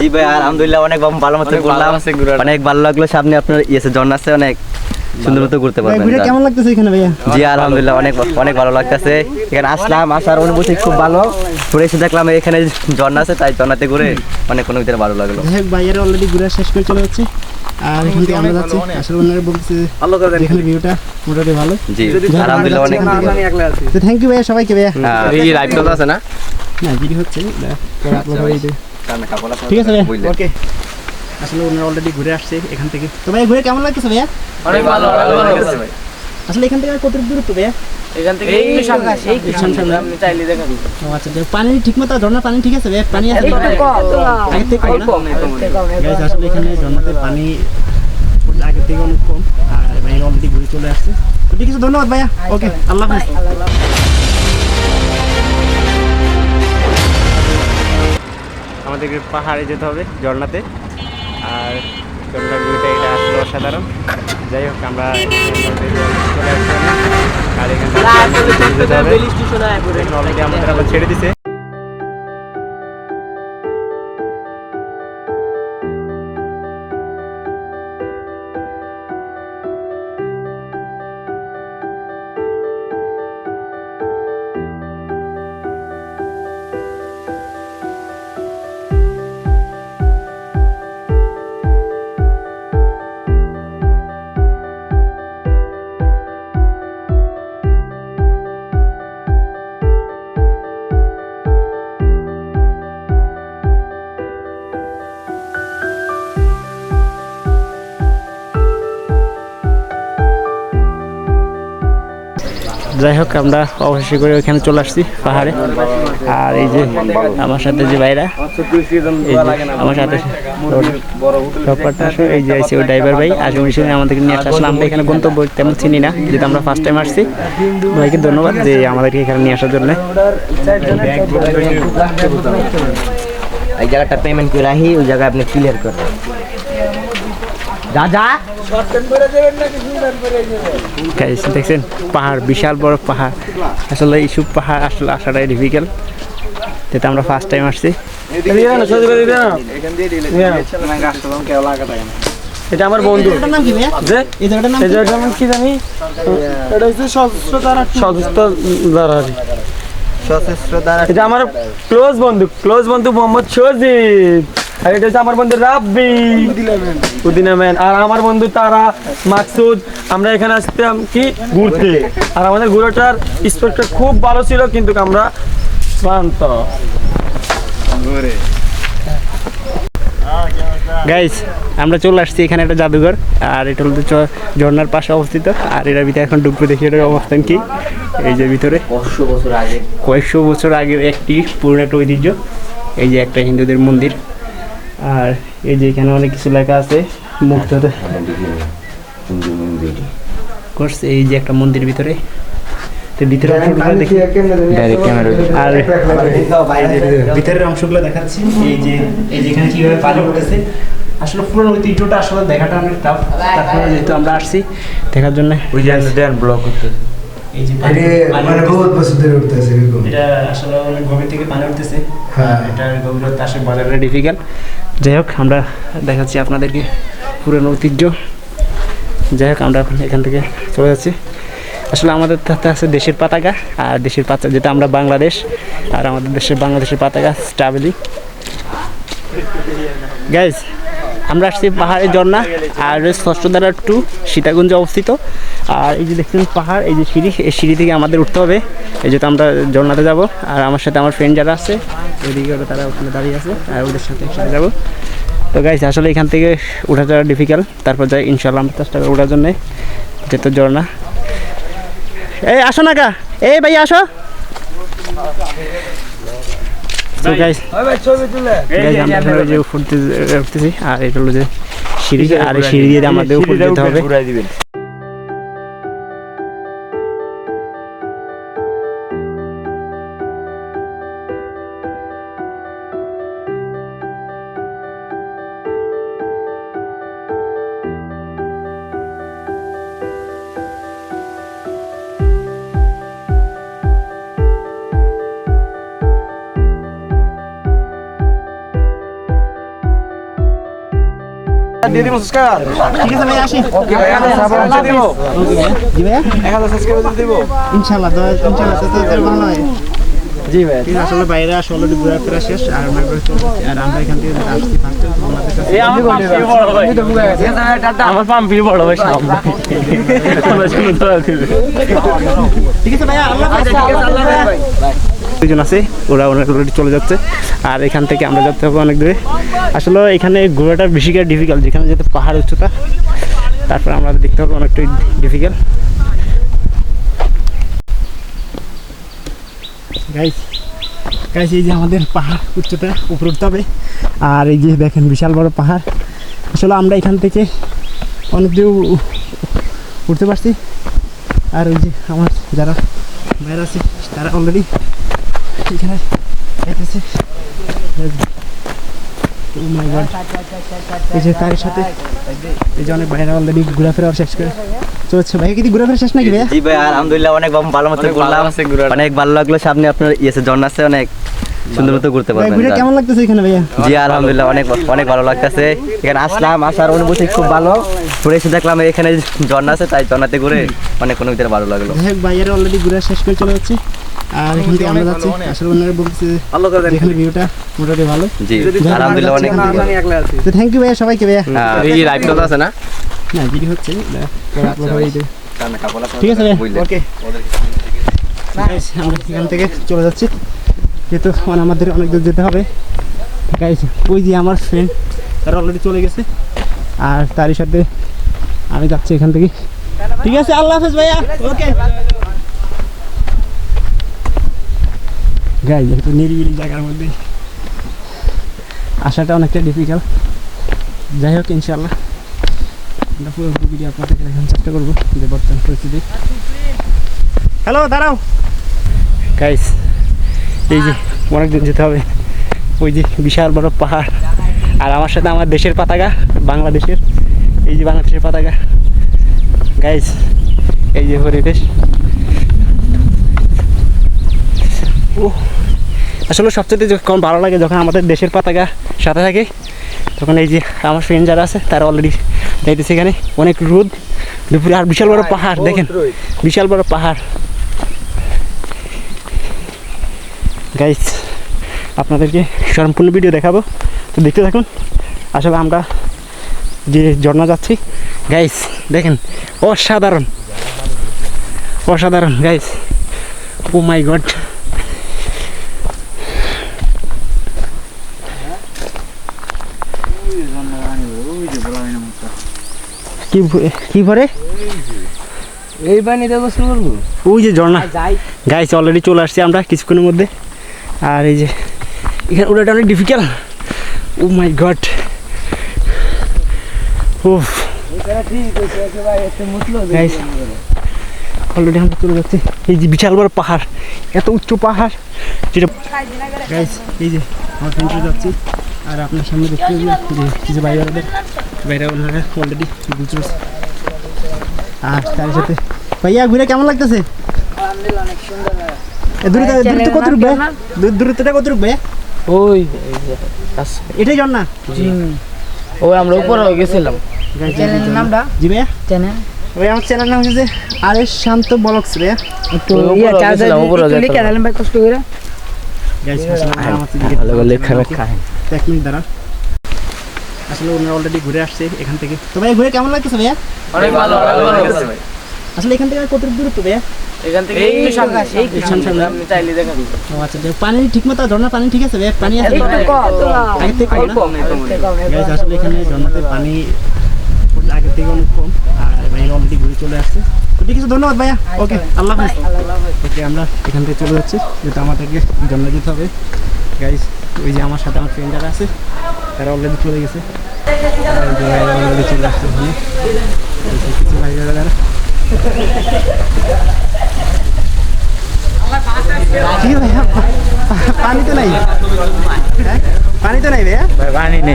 জি ভাই আলহামদুলিল্লাহ অনেক ভালো মতো ঘুরলাম। অনেক ভালো লাগল সামনে আপনার ইয়েছে ঝর্ণা আছে অনেক সুন্দর মতো ঘুরতে পারবেন কেমন লাগতেছে এখানে ভাইয়া? জি আলহামদুলিল্লাহ অনেক অনেক ভালো লাগতেছে। এখানে আসলাম আসার অনুভূতি খুব ভালো। ঘুরে এসে দেখলাম এখানে ঝর্ণা আছে তাই ঝর্ণাতে ঘুরে অনেক কোনো ভিতরে ভালো লাগল। ভাইয়ারা অলরেডি ঘুরে শেষ করে চলে যাচ্ছে। আর এখান থেকে আমরা যাচ্ছি। আসলে ওনারা বলছে ভালো করে যে এখানে ভিউটা মোটামুটি ভালো। জি আলহামদুলিল্লাহ অনেক তো থ্যাংক ইউ ভাইয়া সবাইকে ভাইয়া। হ্যাঁ, এই লাইভ তো আছে না? না ভিডিও হচ্ছে ঠিক আছে ওকে। আসলে ওনারা অলরেডি ঘুরে আসছে এখান থেকে। তো ভাই ঘুরে কেমন লাগতেছে ভাইয়া? অনেক ভালো আসলে এখান থেকে কত দূরত্ব ভাইয়া? এখান থেকে এই সামনে এই সামনে, সামনে। আপনি চাইলে দেখাবি ও আচ্ছা পানি ঠিক মতো পানি ঠিক আছে ভাইয়া? পানি আছে আগের থেকে কম না? আসলে এখানে ঝর্ণাতে পানি আগের থেকে অনেক কম আর ভাইয়া অলরেডি ঘুরে চলে আসছে। তো ঠিক আছে ধন্যবাদ ভাইয়া। ওকে আল্লাহ হাফিজ। আমাদেরকে পাহাড়ে যেতে হবে ঝর্ণাতে। আর ঝর্ণার ভিউটা এটা আসলে অসাধারণ। যাই হোক আমরা চলে আসছি আর এখান আমাদের আবার ছেড়ে দিছে। যাই হোক, আমরা অবশেষে করে ওইখানে চলে আসছি পাহাড়ে। আর এই যে আমার সাথে যে ভাইরা আমার সাথে এই যে আছে ওই ড্রাইভার ভাই আজমির সঙ্গে আমাদেরকে নিয়ে আসলে আমরা এখানে গন্তব্য তেমন চিনি না, যেহেতু আমরা ফার্স্ট টাইম আসছি। ভাইকে ধন্যবাদ যে আমাদেরকে এখানে নিয়ে আসার জন্য। এই জায়গাটা পেমেন্ট করে রাখি ওই জায়গায় আপনি ক্লিয়ার করবেন দেখছেন পাহাড় বিশাল বড় পাহাড়। আসলে এইসব পাহাড় আসলে আসাটাই ডিফিকাল্ট যেটা আমরা ফার্স্ট টাইম আসছি। এটা আমার বন্ধু। নাম কি ভাইয়া? যে? এই জায়গাটার নাম এই জায়গাটার নাম কি জানি? এটা হচ্ছে সশস্ত্র দারারি সশস্ত্র এটা আমার ক্লোজ বন্ধু ক্লোজ বন্ধু মোহাম্মদ সজিব। আর এটা হচ্ছে আমার বন্ধু রাব্বি। উদিনামেন আর আমার বন্ধু তারা মাকসুদ। আমরা এখানে আসতাম কি? ঘুরতে। আর আমাদের ঘুরোটার স্পটটা খুব ভালো ছিল কিন্তু আমরা ক্লান্ত। গাইস আমরা চলে আসছি এখানে একটা জাদুঘর আর এটা হলো ঝর্নার পাশে অবস্থিত। আর এটার ভিতরে এখন ডুববে দেখি এটার অবস্থান কি। এই যে ভিতরে। পাঁচশো বছর আগে। কয়েকশো বছর আগের একটি পুরনো একটা ঐতিহ্য। এই যে একটা হিন্দুদের মন্দির। আর এই যে এখানে অনেক কিছু লেখা আছে মুক্ততে। করছে এই যে একটা মন্দির ভিতরে। তো ভিতরে অংশগুলো দেখি। আর ভিতরের অংশগুলো দেখাচ্ছি। এই যে এই যে এখানে কীভাবে পানি উঠতেছে আসলে পুরো ঐতিহ্যটা আসলে দেখাটা অনেক টাফ তারপরে যেহেতু আমরা আসছি দেখার জন্য ওই যে ব্লক করতে এই যে মানে বহুত বছর ধরে উঠতেছে এরকম। এটা আসলে অনেক গভীর থেকে পানি উঠতেছে। হ্যাঁ। এটার গভীরতা আসলে বলাটা ডিফিকাল্ট যাই হোক, আমরা দেখাচ্ছি আপনাদেরকে পুরনো ঐতিহ্য। যাই হোক, আমরা এখন এখান থেকে চলে যাচ্ছি। আসলে আমাদের তাতে আছে দেশের পতাকা আর দেশের পাতা, যেটা আমরা বাংলাদেশ, আর আমাদের দেশের বাংলাদেশের পতাকা স্টাবেলি। গাইজ আমরা আসছি পাহাড়ের ঝর্ণা, আর ষষ্ঠধারা টু, সীতাকুঞ্জে অবস্থিত। আর এই যে দেখছেন পাহাড় এই যে সিঁড়ি এই সিঁড়ি থেকে আমাদের উঠতে হবে। এই যেহেতু আমরা ঝর্ণাতে যাব আর আমার সাথে আমার ফ্রেন্ড যারা আছে ওইদিকে ওরা তারা ওখানে দাঁড়িয়ে আছে আর ওদের সাথে একসাথে যাব। তো গাইজ আসলে এখান থেকে উঠা যাওয়া ডিফিকাল্ট তারপর যাই ইনশাল্লাহ আমরা চেষ্টা করি ওঠার জন্যে। যেহেতু ঝর্ণা এই আসো না কা। এই ভাই আসো। তো গাইজ গাইজ আমরা যে উঠতেছি আর এটা হলো যে সিঁড়ি আর সিঁড়ি দিয়ে আমাদের উপর যেতে হবে। দিয়ে দিব সাবস্ক্রাইবার ঠিক আছে ভাই আসি ওকে ভাই আমি সাবস্ক্রাইব দিব জি ভাইয়া এক হাজার সাবস্ক্রাইব দিব ইনশাল্লাহ তো ইনশাল্লাহ তো তো ভালো হয় জি ভাই ঠিক আসলে বাইরে আসলে অলরেডি ঘোরা ফেরা শেষ আর আমরা আর আমরা এখান থেকে আসছি ফাংশন আমাদের কাছে আমার পাম্পি বড় ভাই আমার পাম্পি বড় ভাই সামনে কোনো শুনে ধরা দিবে ঠিক আছে আল্লাহ হাফেজ দুজন আছে, ওরা অনেক অলরেডি চলে যাচ্ছে। আর এখান থেকে আমরা যেতে হবে অনেক দূরে। আসলে এখানে ঘোরাটা বেশি করে ডিফিকাল্ট যেখানে যেতে পাহাড় উচ্চতা। তারপর আমরা দেখতে হবে অনেকটাই ডিফিকাল্ট গাইস গাইস এই যে আমাদের পাহাড় উচ্চতা উপরে উঠতে হবে। আর এই যে দেখেন বিশাল বড় পাহাড়। আসলে আমরা এখান থেকে অনেক দূর উঠতে পারছি। আর ওই যে আমার যারা বাইরে আছে, তারা অলরেডি এখানে Oh my God. এই যে তার সাথে এই যে অনেক বাইরে অলরেডি ঘোরাফেরা শেষ করে চলছে। ভাই কি ঘোরাফেরা শেষ নাকি ভাইয়া? জি ভাই আলহামদুলিল্লাহ অনেক ভালো মতো অনেক ঘুরলাম। আছে ঘোরাটা। অনেক ভালো লাগল সামনে আপনার ইয়েছে ঝর্ণা আছে অনেক সুন্দর মতো ঘুরতে পারবেন ঘুরে কেমন লাগতেছে এখানে ভাইয়া? জি আলহামদুলিল্লাহ অনেক অনেক ভালো লাগতেছে। এখানে আসলাম আসার অনুভূতি খুব ভালো। ঘুরে এসে দেখলাম এখানে ঝর্ণা আছে তাই ঝর্ণাতে ঘুরে অনেক ভিতরে ভালো লাগল। হোক অলরেডি ঘুরে শেষ করে চলে যাচ্ছে। আর এখান থেকে আমরা যাচ্ছি। আসলে ওনারা বলছে ভালো করে দেন এখানে ভিউটা মোটামুটি ভালো। জি আলহামদুলিল্লাহ অনেক আমি একলা আছি তো থ্যাংক ইউ ভাইয়া সবাইকে ভাইয়া। হ্যাঁ, এই লাইভটা আছে। না? না ভিডিও হচ্ছে না, পরে upload হবে এই যে। ঠিক আছে ওকে গাইস আমরা এখান থেকে চলে যাচ্ছি। যেহেতু মানে আমাদের অনেক দূর যেতে হবে। গাইস ওই যে আমার ফ্রেন্ড তারা অলরেডি চলে গেছে। আর তারই সাথে আমি যাচ্ছি এখান থেকে। ঠিক আছে আল্লাহ হাফেজ ভাইয়া ওকে গাইস একটু নিরিবিলি জায়গার মধ্যে। আসাটা অনেকটা ডিফিকাল্ট যাই হোক ইনশাল্লাহ আমরা পুরো ভিডিও আপনাদেরকে দেখানোর চেষ্টা করব যে বর্তমান পরিস্থিতি। হ্যালো দাঁড়াও। গাইস এই যে অনেক দিন যেতে হবে। ওই যে বিশাল বড় পাহাড়। আর আমার সাথে আমার দেশের পতাকা, বাংলাদেশের। এই যে বাংলাদেশের পতাকা। গাইস এই যে পরিবেশ ও আসলে সবচেয়ে যখন ভালো লাগে যখন আমাদের দেশের পতাকা সাথে থাকে তখন এই যে আমার ফ্রেন্ড যারা আছে তারা অলরেডি যাইতেছে এখানে। অনেক রোদ দুপুরে আর বিশাল বড় পাহাড় দেখেন। বিশাল বড় পাহাড়। গাইস আপনাদেরকে সম্পূর্ণ ভিডিও দেখাবো। তো দেখতে থাকুন। আসলে আমরা যে ঝর্ণা যাচ্ছি গাইস দেখেন অসাধারণ। অসাধারণ গাইস ও মাই গড কি কি ভরে? এই গোসল করব। ওই যে ঝর্ণা। গাইস অলরেডি চলে আসছি আমরা কিছুক্ষণের মধ্যে। আর এই যে এখানে ওটা অনেক ডিফিকাল্ট ও মাই গড উফ অলরেডি আমরা চলে যাচ্ছি। এই যে বিশাল বড় পাহাড়। এত উচ্চ পাহাড়। যেটা গাইস এই যে আমার যাচ্ছি। আর আপনার সামনে দেখতে যে কিছু ওনারা অলরেডি আর তার সাথে ভাইয়া ঘুরে কেমন লাগতেছে? দূরত্ব দূরত্ব কত রূপ দূরত্বটা কত রূপ ওই এটাই জন না ওই আমরা উপরে গেছিলাম। চ্যানেলের নামটা? জি ভাইয়া। চ্যানেল ভাই আমার চ্যানেল নাম হচ্ছে আর শান্ত ব্লগস উপরে গেছিলাম, লিখে। ভাই কষ্ট করে। গাইস আসলে আমার থেকে ভালো করে লেখা লেখা এক মিনিট দাঁড়া আসলে ওনারা অলরেডি ঘুরে আসছে এখান থেকে। তো ভাই ঘুরে কেমন লাগতেছে ভাইয়া? অনেক ভালো ভালো লাগছে ভাই। আসলে এখান থেকে আর কত দূরত্ব ভাইয়া? এখান থেকে এই একটু সামনে এই একটু সামনে। আপনি চাইলে দেখা দিবেন ও আচ্ছা পানি ঠিক মতো ঝর্ণার পানি ঠিক আছে ভাইয়া? পানি আছে একটু কম আগে থেকে কম গাইস আসলে এখানে ঝর্ণাতে পানি আগে থেকে অনেক কম আর ভাই অলরেডি ঘুরে চলে আসছে। ঠিক আছে ধন্যবাদ ভাইয়া। ওকে আল্লাহ হাফিজ। ওকে আমরা এখান থেকে চলে যাচ্ছি। যেহেতু আমাদেরকে জন্ম যেতে হবে। গাইস ওই যে আমার সাথে আমার ফ্রেন্ড যারা আছে তারা অলরেডি চলে গেছে। অলরেডি চলে আসছে কিছু ভাই যারা যারা কি ভাইয়া? পা- পানি তো নাই হ্যাঁ? পানি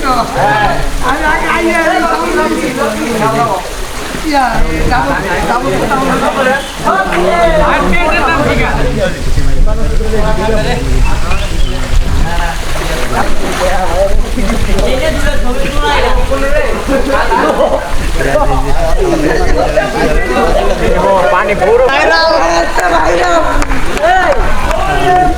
তো নাই ভাইয়া পানি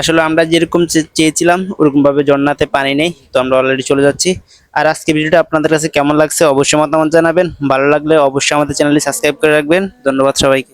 আসলে আমরা যেরকম চেয়েছিলাম, ওরকমভাবে ঝর্ণাতে পানি নেই, তো আমরা অলরেডি চলে যাচ্ছি। আর আজকে ভিডিওটা আপনাদের কাছে কেমন লাগছে অবশ্যই মতামত জানাবেন, ভালো লাগলে অবশ্যই আমাদের চ্যানেলটি সাবস্ক্রাইব করে রাখবেন। ধন্যবাদ সবাইকে।